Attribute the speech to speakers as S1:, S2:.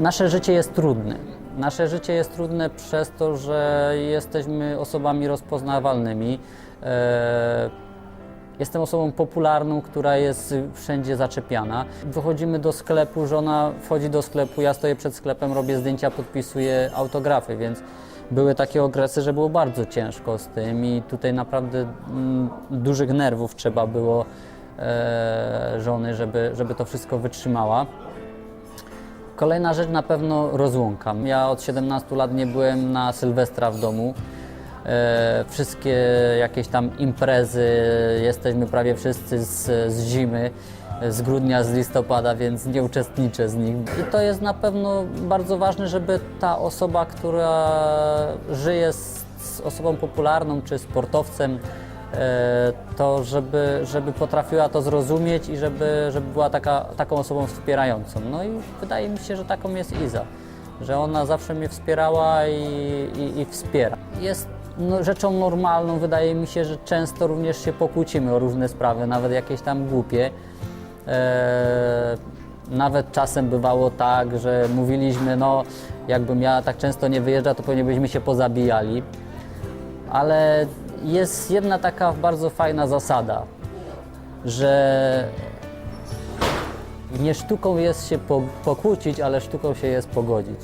S1: Nasze życie jest trudne. Nasze życie jest trudne przez to, że jesteśmy osobami rozpoznawalnymi. E, Jestem osobą popularną, która jest wszędzie zaczepiana. Wychodzimy do sklepu, żona wchodzi do sklepu, ja stoję przed sklepem, robię zdjęcia, podpisuję autografy, więc były takie okresy, że było bardzo ciężko z tym i tutaj naprawdę mm, dużych nerwów trzeba było e, żony, żeby, żeby to wszystko wytrzymała. Kolejna rzecz na pewno rozłąka. Ja od 17 lat nie byłem na Sylwestra w domu. E, wszystkie jakieś tam imprezy, jesteśmy prawie wszyscy z, z zimy, z grudnia, z listopada, więc nie uczestniczę z nich. I to jest na pewno bardzo ważne, żeby ta osoba, która żyje z, z osobą popularną czy sportowcem, to żeby, żeby potrafiła to zrozumieć i żeby, żeby była taka, taką osobą wspierającą. No i wydaje mi się, że taką jest Iza, że ona zawsze mnie wspierała i, i, i wspiera. Jest no, rzeczą normalną, wydaje mi się, że często również się pokłócimy o różne sprawy, nawet jakieś tam głupie. E, nawet czasem bywało tak, że mówiliśmy, no jakbym ja tak często nie wyjeżdżał, to pewnie byśmy się pozabijali ale jest jedna taka bardzo fajna zasada, że nie sztuką jest się po, pokłócić, ale sztuką się jest pogodzić.